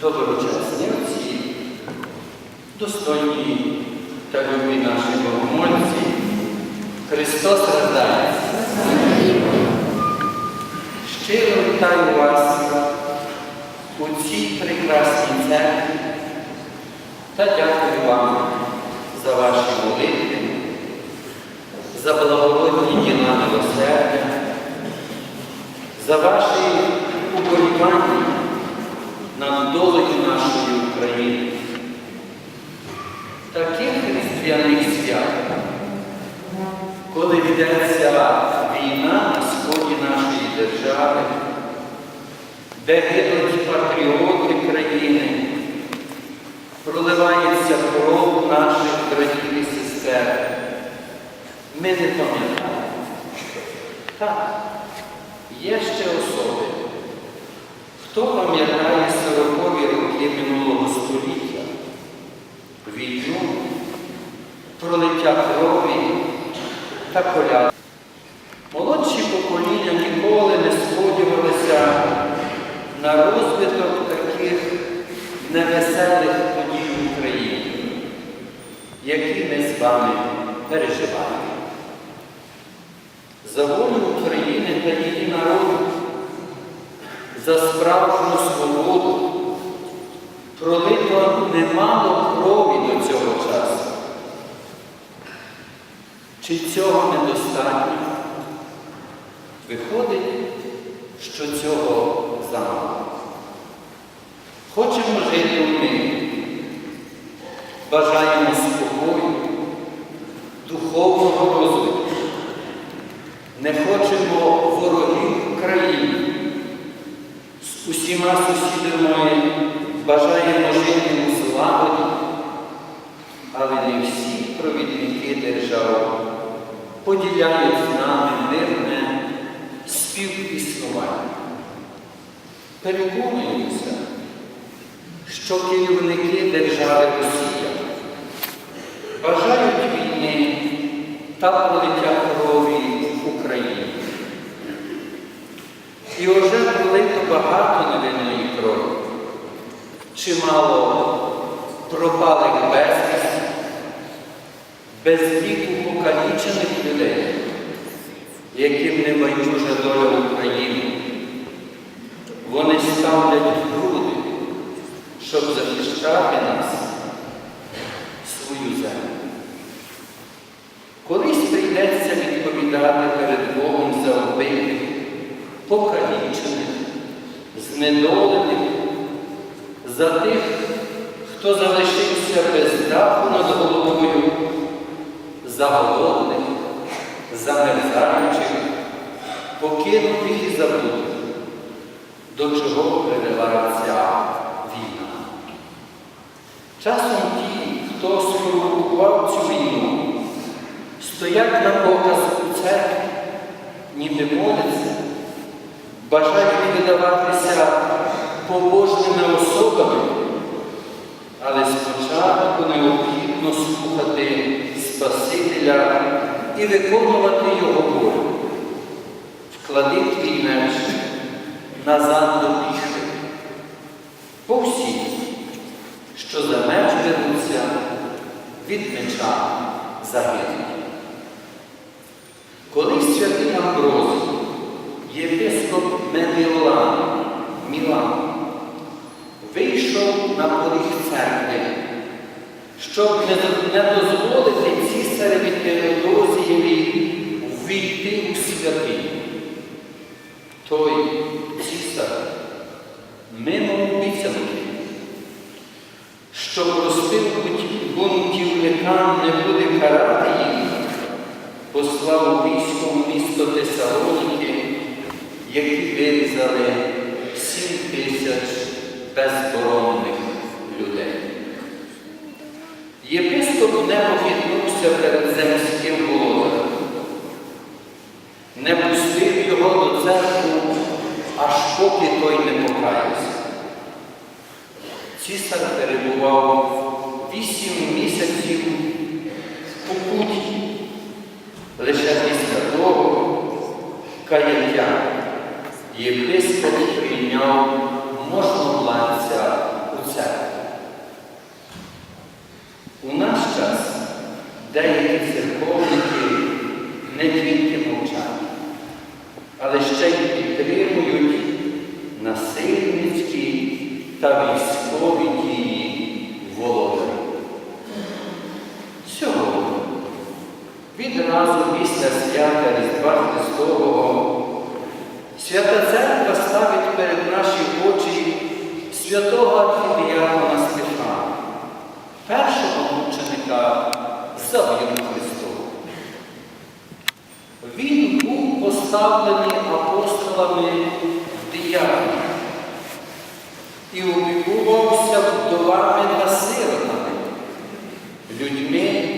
доброчесні отці, достойні та любі наші богомольці, Христос рождається. Щиро вітаю вас у цій прекрасній церкві та дякую вам за ваші молитви, за благородні діла милосердя, за ваші уболівання над долею нашої України. Таких різдвяних свят, коли йдеться війна на сході нашої держави, де гинуть патріоти країни, проливається кров наших братів і сестер. Ми не пам'ятаємо. Так, коляд. Молодші покоління ніколи не сподівалися на розвиток таких невеселих подій в Україні, які ми з вами переживаємо. За волю України та її народу, за справжню свободу пролито немало крові до цього часу. Чи цього недостатньо? Виходить, що цього замало. Хочемо жити в мирі, бажаємо спокою, духовного розвитку. Не хочемо ворогів в країні. З усіма сусідами бажаємо жити у злагоді, але не всі провідники держави поділяють з нами мирне співіснування. Переконуємося, що керівники держави Росія бажають війни та пролиття крові в Україні. І вже пролито багато невинної крові, чимало пропалих безвісті, без віку покалічених людей, яким не байдужа доля України. Вони ставлять груди, щоб захищати нас, свою землю. Колись прийдеться відповідати перед Богом за вбитих, покалічених, знедолених, за тих, хто залишився без даху над головою, за голодних, замерзаючих, покинутих і забутих, до чого привела ця війна. Часом ті, хто спровокував цю війну, стоять на показ у церкві, ніби моляться, бажають видаватися побожними особами, але спочатку необхідно слухати Спасителя і виконувати Його волю. Вклади твій меч назад до пішки. Бо всі, що за меч беруться, від меча загинуть. Коли святий Амброзій, єпископ Медіолан, Мілан, вийшов на церкви, щоб не, дозволити цісареві Теодозієві ввійти у святиню. Той цісар мимо обіцянки, що простив бунтівникам не буде карати їх, послав військо місто Тесалоніки, які вирізали сім тисяч безборонних людей. Єпископ не похитнувся перед земським володарем, не пустив його до церкви, аж поки той не покаявся. Цісар перебував вісім місяців у путі, лише після того каяття єпископ прийняв можновладця деякі церковники не тільки мовчать, але ще й підтримують насильницькі та військові дії володаря. Сьогодні, відразу після свята Різдва Христового, свята Церква Поставлений апостолами в дияконі і опікувався вдовами та сиротами, людьми,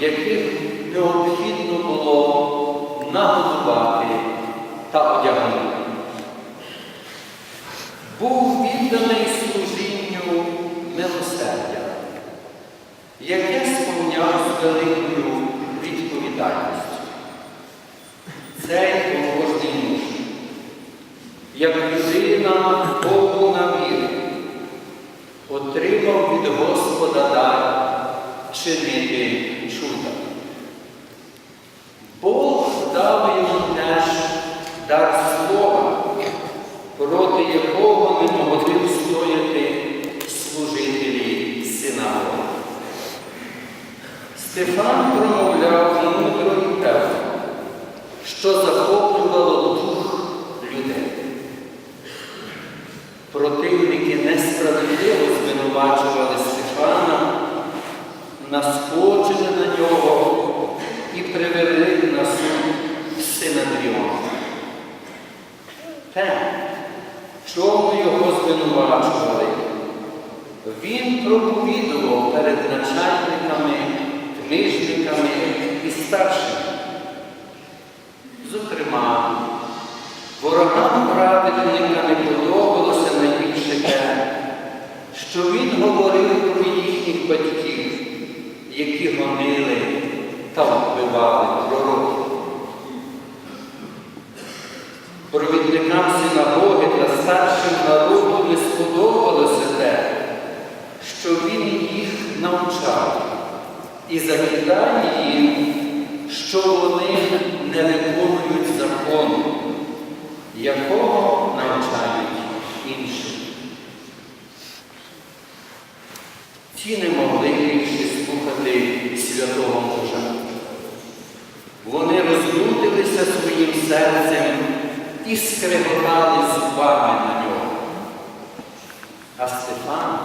яких необхідно було нагодувати та одягнути. Був відданий служінню милосердя, яке сповняв великою відповідальністю. Цей побожний муж, як людина повна віри, отримав від Господа дар чинити чуда. Бог дав йому теж дар слова, проти якого не могли встояти служителі синагоги. Стефан промовляв мудро і певно, що захоплювало дух людей. Противники несправедливо звинувачували Стефана, наскочили на нього і привели на суд сина Дріона. Те, чому його звинувачували, він проповідував перед начальниками, книжниками і старшими. Ворогам праведника не подобалося найбільше те, що він говорив про їхніх батьків, які гонили та вбивали пророків. Провідникам синагоги та старшим народу не сподобалося те, що він їх навчав і закидає їм, що вони не виконують закону, якого навчають інші. Ті не могли більше слухати святого мужа. Вони розлютилися своїм серцем і скреготали зубами на нього. А Стефан,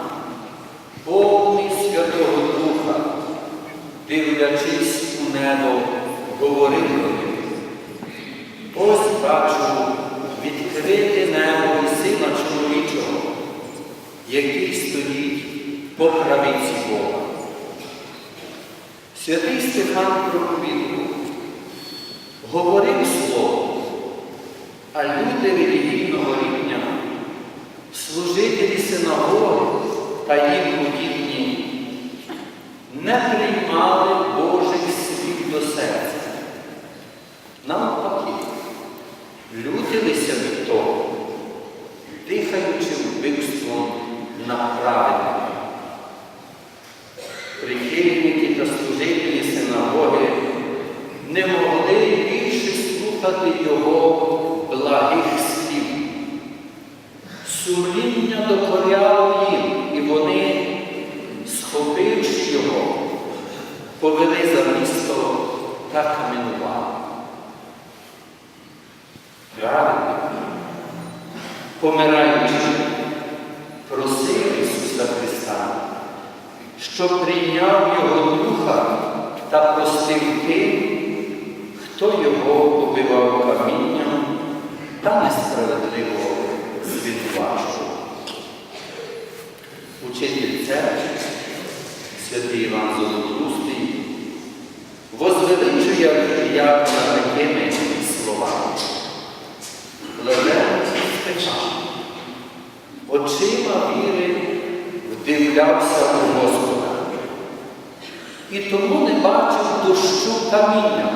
повний Святого Духа, дивлячись у небо, говорив до них. Ось бачу відкрите небо і сина чоловічого, який стоїть по правиці Бога. Святий Стефан проповідував, говорив слово, а люди релігійного рівня, служителі синагоги та їм подібні, не приймали Божих слів до серця. Навпаки, лютилися дихаючи вбивством на праведника. Прихильники та служителі синагоги не могли більше слухати його благих слів. Сумління докоряло їм, і вони, схопивши його, повели за місто та каменували. Помираючи, просив Ісуса Христа, щоб прийняв Його духа та простив тим, хто його побивав камінням та несправедливо звинувачував. Учитель церкви, святий Іван Золотоустий, возвеличує архіякона такими словами. Левент Стефан очима віри вдивлявся у Господа і тому не бачив дощу каміння,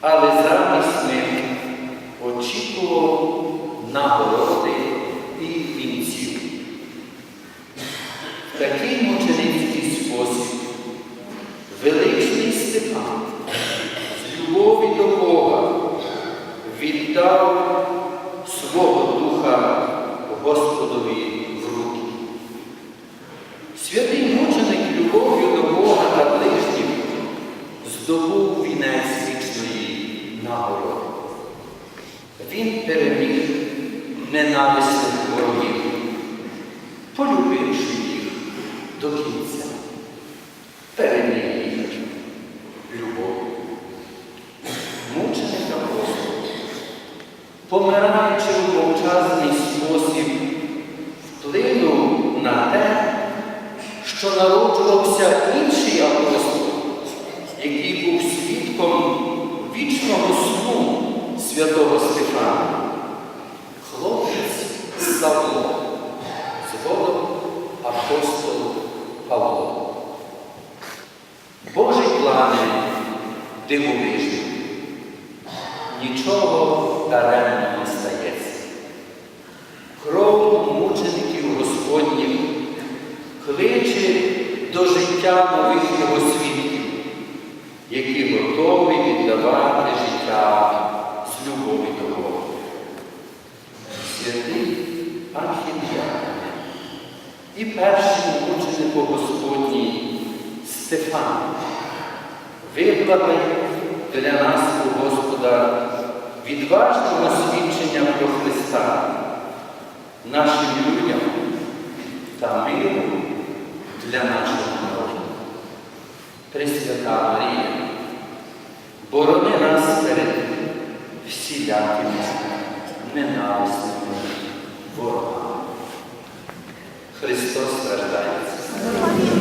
але замість них очікував нагороди і вінців. Такий мученицький спосіб величний Степан з любові до Бога віддав свого духа Господові в руки. Святий здобув вінець вічної нагороди. Він переміг ненависних ворогів, полюбивши їх до кінця, переміг їх любов. Мучений апостол, помираючи в мовчазний спосіб, вплинув на те, що народжувався інший апостол, який свідком вічного сну святого Стефана. Хлопець Савло, згодом апостол Павло. Божі плани дивовижні. Нічого даремно не стається. Кров мучеників Господніх кличе до життя нових його свідків, які готові життя з любові до Бога. Святий Архім'яне і перший мученику Господній Стефан виблагай для нас у Господа відважного свідчення про Христа, нашим людям та миру для нашого народу. Пресвята Марія, Борони нас перед всілякими, ненависними ворогами. Христос страждається.